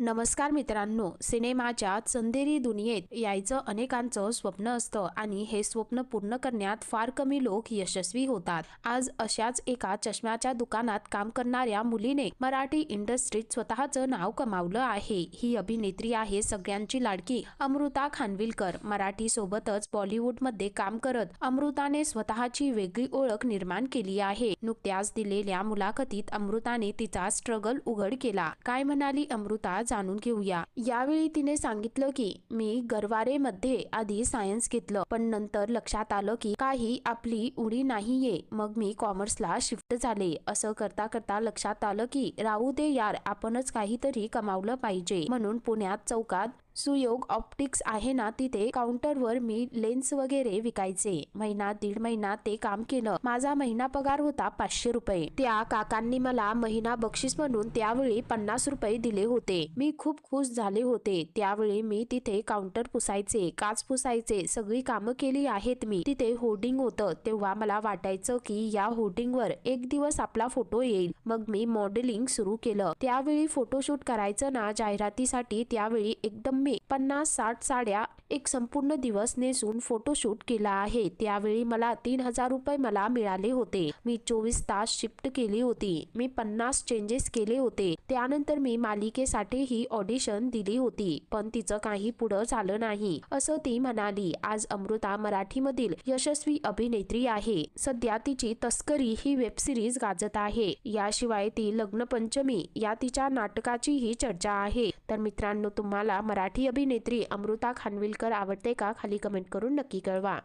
नमस्कार मित्रांनो सिनेमाच्या चंदेरी दुनियेत यायचं अनेकांचं स्वप्न असतं आणि हे स्वप्न पूर्ण करण्यात फार कमी लोक यशस्वी होतात. आज अशाच एका चष्म्याच्या दुकानात काम करणाऱ्या मुलीने मराठी इंडस्ट्रीत स्वतःचं नाव कमावलं आहे. ही अभिनेत्री आहे सगळ्यांची लाडकी अमृता खानविलकर. मराठी सोबतच बॉलिवूडमध्ये काम करत अमृताने स्वतःची वेगळी ओळख निर्माण केली आहे. नुकत्याच दिलेल्या मुलाखतीत अमृताने तिचा स्ट्रगल उघड केला. काय म्हणाली अमृता? जाणून घेऊया. यावेळी तिने सांगितलं की मी गरवारे मध्ये आधी सायन्स घेतलं पण नंतर लक्षात आलं की काही आपली उडी नाहीये. मग मी कॉमर्सला शिफ्ट झाले. असं करता करता लक्षात आलं की राहू दे यार आपणच काहीतरी कमावलं पाहिजे. म्हणून पुण्यात चौकात सुयोग ऑप्टिक्स आहे ना तिथे काउंटरवर मी लेन्स वगैरे विकायचे. महिना दीड महिना ते काम केलं. माझा महिना पगार होता पाचशे रुपये. त्या काकांनी मला महिना बक्षीस म्हणून त्यावेळी पन्नास रुपये दिले होते. मी खूप खुश झाले होते. त्यावेळी मी तिथे काउंटर पुसायचे. काच पुसायचे. सगळी कामं केली आहेत मी. तिथे होर्डिंग होतं. तेव्हा मला वाटायचं की या होर्डिंगवर एक दिवस आपला फोटो येईल. मग मी मॉडेलिंग सुरू केलं. त्यावेळी फोटोशूट करायचं ना जाहिरातीसाठी त्यावेळी एकदम मी पन्नास साठ साड्या एक संपूर्ण दिवस नेसून फोटोशूट केला आहे. त्यावेळी मला तीन हजार रुपये मला मिळाले होते. मी चोवीस तास शिफ्ट केली होती. मी पन्नास चेंजेस केले होते. त्यानंतर मी मालिकेसाठी ही ऑडिशन दिली होती. पण तिचं काही पुढं झालं नाही. असं ती म्हणाली. आज अमृता मराठीमधील यशस्वी अभिनेत्री आहे. सध्या तिची तस्करी ही वेब सिरीज गाजत आहे. याशिवाय ती लग्न पंचमी या तिच्या नाटकाचीही चर्चा आहे. तर मित्रांनो तुम्हाला मराठी अभिनेत्री अमृता खानविलकर आवडते का? खाली कमेंट करून नक्की कळवा.